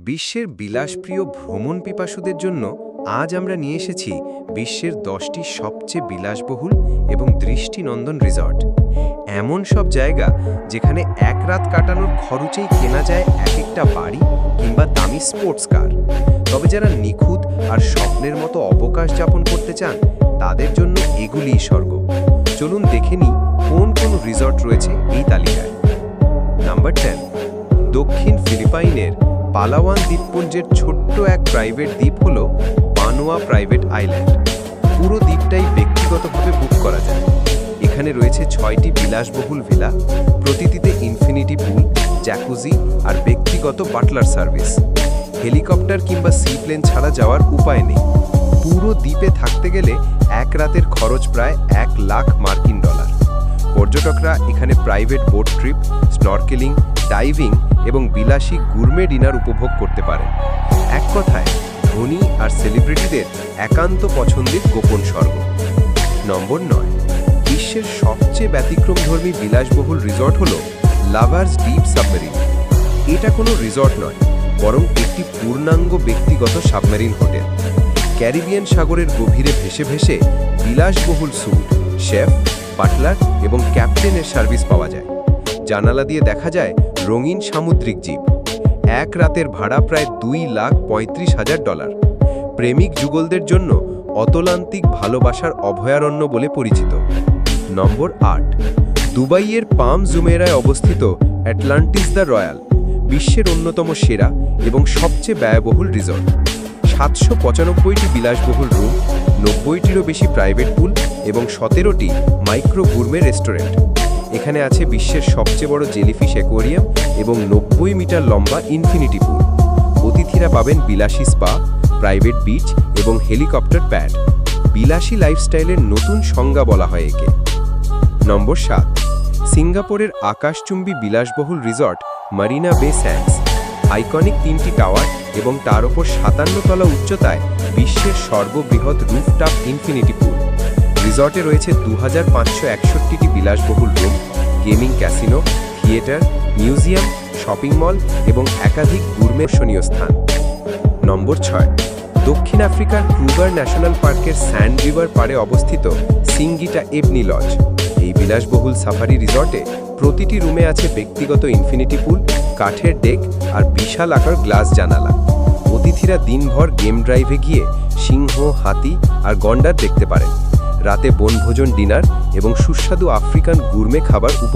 বিশ্বের বিলাসপ্রিয় ভ্রমণ পিপাসুদের জন্য আজ আমরা নিয়ে এসেছি বিশ্বের দশটি সবচেয়ে বিলাসবহুল এবং দৃষ্টিনন্দন রিসর্ট। এমন সব জায়গা যেখানে এক রাত কাটানোর খরচেই কেনা যায় এক একটা বাড়ি কিংবা দামি স্পোর্টস কার। তবে যারা নিখুঁত আর স্বপ্নের মতো অবকাশ যাপন করতে চান, তাদের জন্য এগুলিই স্বর্গ। চলুন দেখে নিই কোন কোন রিসর্ট রয়েছে এই তালিকায়। নাম্বার টেন, দক্ষিণ ফিলিপাইনের পালাওয়ান দ্বীপপুঞ্জের ছোট্ট এক প্রাইভেট দ্বীপ হল বানোয়া প্রাইভেট আইল্যান্ড পুরো দ্বীপটাই ব্যক্তিগতভাবে বুক করা যায়। এখানে রয়েছে ছয়টি বিলাসবহুল ভিলা প্রতিটিতে ইনফিনিটি পুল জ্যাকুজি আর ব্যক্তিগত বাটলার সার্ভিস হেলিকপ্টার কিংবা সি প্লেন ছাড়া যাওয়ার উপায় নেই। পুরো দ্বীপে থাকতে গেলে এক রাতের খরচ প্রায় এক লাখ মার্কিন ডলার। পর্যটকরা এখানে private boat trip snorkelling diving এবং বিলাসী গুরমে ডিনার উপভোগ করতে পারেন। এক কথায়, ধনী আর সেলিব্রিটিদের একান্ত পছন্দের গোপন স্বর্গ। নম্বর নয়, বিশ্বের সবচেয়ে ব্যতিক্রমধর্মী বিলাসবহুল রিসর্ট হল লাভার্স ডিপ সাবমেরিন। এটা কোনো রিসর্ট নয়, বরং একটি পূর্ণাঙ্গ ব্যক্তিগত সাবমেরিন হোটেল। ক্যারিবিয়ান সাগরের গভীরে ভেসে ভেসে বিলাসবহুল স্যুট, শেফ, বাটলার এবং ক্যাপ্টেনের সার্ভিস পাওয়া যায়। জানালা দিয়ে দেখা যায় রঙিন সামুদ্রিক জীব। এক রাতের ভাড়া প্রায় দুই লাখ পঁয়ত্রিশ হাজার ডলার। প্রেমিক যুগলদের জন্য অতলান্তিক ভালোবাসার অভয়ারণ্য বলে পরিচিত। নম্বর আট, দুবাইয়ের পাম জুমেরায় অবস্থিত অ্যাটলান্টিস দ্য রয়্যাল, বিশ্বের অন্যতম সেরা এবং সবচেয়ে ব্যয়বহুল রিসর্ট। সাতশো পঁচানব্বইটি বিলাসবহুল রুম, নব্বইটিরও বেশি প্রাইভেট পুল এবং সতেরোটি মাইক্রো গুরমে রেস্টুরেন্ট। এখানে আছে বিশ্বের সবচেয়ে বড় জেলিফিশ অ্যাকোয়ারিয়াম এবং নব্বই মিটার লম্বা ইনফিনিটি পুল। অতিথিরা পাবেন বিলাসী স্পা, প্রাইভেট বিচ এবং হেলিকপ্টার প্যাড। বিলাসী লাইফস্টাইলের নতুন সংজ্ঞা বলা হয় একে। নম্বর সাত, সিঙ্গাপুরের আকাশচুম্বী বিলাসবহুল resort Marina Bay Sands. Iconic তিনটি টাওয়ার এবং তার ওপর সাতান্ন তলা উচ্চতায় বিশ্বের সর্ববৃহৎ রুফটপ ইনফিনিটি পুল। রিসর্টে রয়েছে দু হাজার পাঁচশো একষট্টিটি বিলাসবহুল room, gaming casino, theatre, museum, shopping mall এবং একাধিক গুর্মেশনীয় স্থান। নম্বর ছয়, দক্ষিণ আফ্রিকার ক্রুগার ন্যাশনাল পার্কের স্যান্ড রিভার পাড়ে অবস্থিত সিঙ্গিটা এবনি লজ। এই বিলাসবহুল সাফারি রিসর্টে প্রতিটি রুমে আছে ব্যক্তিগত ইনফিনিটি পুল, কাঠের ডেক আর বিশাল আকার গ্লাস জানালা। অতিথিরা দিনভর গেম ড্রাইভে গিয়ে সিংহ, হাতি আর গন্ডার দেখতে পারেন। রাতে বনভোজন ডিনার এবং সুস্বাদু আফ্রিকান গুরমে খাবার উপ